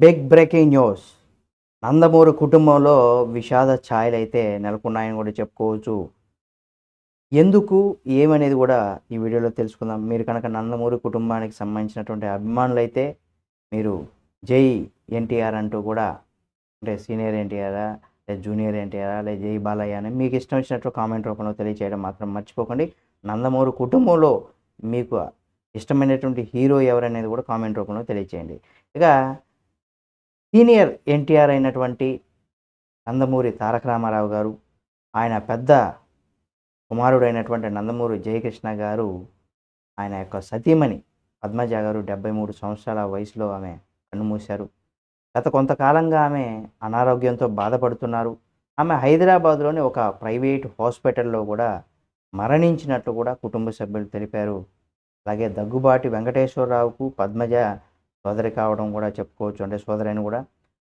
Big breaking news Nandamuri కుటుంబంలో విషాద ఛాయలు అయితే నెలకొన్నాయని కూడా చెప్పుకోవచ్చు. ఎందుకు ఏమనేది కూడా ఈ వీడియోలో తెలుసుకుందాం. మీరు కనుక నందమూరి కుటుంబానికి సంబంధించినటువంటి అభిమానులు అయితే మీరు జై ఎన్టీఆర్ అంటూ కూడా అంటే సీనియర్ ఎన్టీఆరా లేదా జూనియర్ ఎన్టీఆరా లేదా జై బాలయ్య అని మీకు ఇష్టం వచ్చినట్టు కామెంట్ రూపంలో తెలియచేయడం మాత్రం మర్చిపోకండి. నందమూరి కుటుంబంలో మీకు ఇష్టమైనటువంటి హీరో ఎవరనేది కూడా కామెంట్ రూపంలో తెలియచేయండి. ఇక సీనియర్ ఎన్టీఆర్ అయినటువంటి నందమూరి తారక రామారావు గారు ఆయన పెద్ద కుమారుడైనటువంటి నందమూరి జయకృష్ణ గారు ఆయన యొక్క సతీమణి పద్మజ గారు డెబ్బై మూడు సంవత్సరాల వయసులో ఆమె కన్నుమూశారు గత కొంతకాలంగా ఆమె అనారోగ్యంతో బాధపడుతున్నారు. ఆమె హైదరాబాద్లోని ఒక ప్రైవేట్ హాస్పిటల్లో కూడా మరణించినట్లు కూడా కుటుంబ సభ్యులు తెలిపారు. అలాగే దగ్గుబాటి వెంకటేశ్వరరావుకు పద్మజ సోదరి కావడం కూడా చెప్పుకోవచ్చు. అంటే సోదరైన కూడా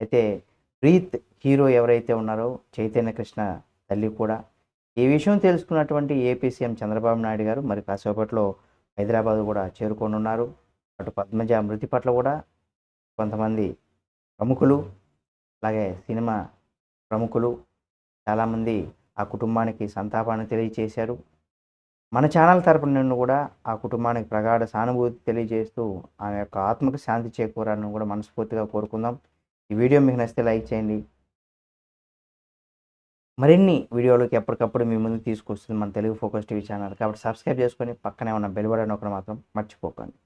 అయితే ప్రీత్ హీరో ఎవరైతే ఉన్నారో చైతన్య కృష్ణ తల్లి కూడా ఈ విషయం తెలుసుకున్నటువంటి ఏపీ సీఎం చంద్రబాబు నాయుడు గారు మరి కాసేపట్లో హైదరాబాద్ కూడా చేరుకోనున్నారు. అటు పద్మజ మృతి పట్ల కూడా కొంతమంది ప్రముఖులు అలాగే సినిమా ప్రముఖులు చాలామంది ఆ కుటుంబానికి సంతాపాన్ని తెలియచేశారు. మన ఛానల్ తరపున నుండి కూడా ఆ కుటుంబానికి ప్రగాఢ సానుభూతి తెలియజేస్తూ ఆమె యొక్క ఆత్మకు శాంతి చేకూరాలని కూడా మనస్ఫూర్తిగా కోరుకుందాం. ఈ వీడియో మీకు నచ్చితే లైక్ చేయండి. మరిన్ని వీడియోలకి ఎప్పటికప్పుడు మీ ముందు తీసుకొస్తుంది మన తెలుగు ఫోకస్ టీవీ ఛానల్. కాబట్టి సబ్స్క్రైబ్ చేసుకొని పక్కనే ఉన్న బెల్ బటన్ ఒకటి మాత్రం మర్చిపోకండి.